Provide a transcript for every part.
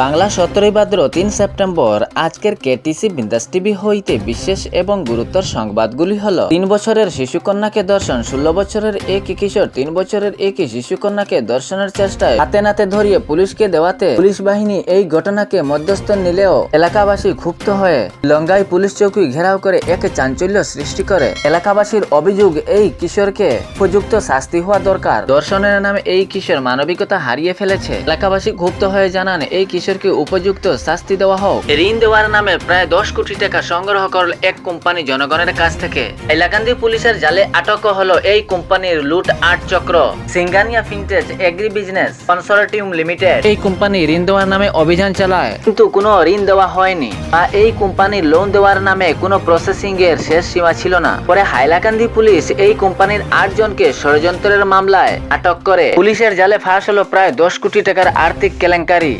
বাংলা সতেরোই ভাদ্র তিন সেপ্টেম্বর, আজকের কেটিসি বিন্দাস টিভি হইতে বিশেষ এবং গুরুত্বর সংবাদগুলি হল, তিন বছরের শিশুকন্যাকে দর্শন, ষোলো বছরের এক কিশোর, তিন বছরের এক শিশুকন্যাকে দর্শনের চেষ্টায় হাতে নাতে ধরিয়ে পুলিশকে দেওয়াতে পুলিশ বাহিনী এই ঘটনাকে মধ্যস্থ নিলেও এলাকাবাসী ক্ষুব্ধ হয়ে লঙ্গাই পুলিশ চৌকি ঘেরাও করে এক চাঞ্চল্য সৃষ্টি করে। এলাকাবাসীর অভিযোগ এই কিশোরকে উপযুক্ত শাস্তি হওয়া দরকার। দর্শনের নামে এই কিশোর মানবিকতা হারিয়ে ফেলেছে। এলাকাবাসী ক্ষুব্ধ হয়ে জানান, এই কিশোরকে উপযুক্ত শাস্তি দেওয়া হোক। ঋণ দেওয়ার নামে প্রায় দশ কোটি টাকা সংগ্রহ করল এক কোম্পানি জনগণের কাছ থেকে। এলাকান্দি পুলিশের জালে আটক হলো এই কোম্পানির লুট আট চক্র। Singhania fintech agri business consortium limited. এই কোম্পানি ঋণ দেওয়ার নামে অভিযান চালায়। কিন্তু কোনো ঋণ দেওয়া হয়নি বা এই কোম্পানির লোন দেওয়ার নামে কোনো প্রসেসিং এর শেষ সীমা ছিল না। পরে হাইলাকান্দি পুলিশ এই কোম্পানির আট জনকে ষড়যন্ত্রের মামলায় আটক করে। পুলিশের জালে ফাঁস হলো প্রায় দশ কোটি টাকার আর্থিক কেলেঙ্কারি।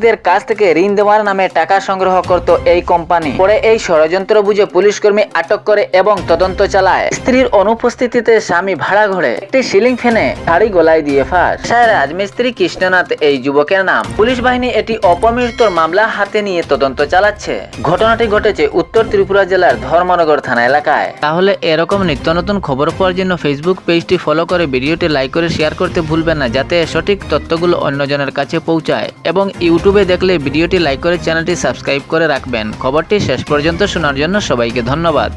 গ্রাহকদের কাছ থেকে ঋণ দেওয়ার নামে টাকা সংগ্রহ করত এই কোম্পানি। পরে এই ষড়যন্ত্র বুঝে পুলিশ কর্মী আটক করে এবং তদন্ত চালায়। স্ত্রীর অনুপস্থিতিতে স্বামী ভাড়া ঘরে। একটি সিলিং ফ্যানে শাড়ি গলায় দিয়ে ফাঁস। রাজমিস্ত্রি কৃষ্ণনাথ এই যুবকের নাম। পুলিশ বাহিনী এটি অপমৃত্যুর মামলা হাতে নিয়ে তদন্ত চালাচ্ছে। ঘটনাটি ঘটেছে উত্তর ত্রিপুরা জেলার ধর্মনগর থানা এলাকায়। তাহলে এরকম নিত্য নতুন খবর পাওয়ার জন্য ফেসবুক পেজটি ফলো করে ভিডিওটি লাইক করে শেয়ার করতে ভুলবেন না, যাতে সঠিক তথ্যগুলো অন্যজনের কাছে পৌঁছায়। এবং ইউটিউবে দেখলে ভিডিওটি লাইক করে চ্যানেলটি সাবস্ক্রাইব করে রাখবেন। খবরটি শেষ পর্যন্ত শোনার জন্য সবাইকে ধন্যবাদ।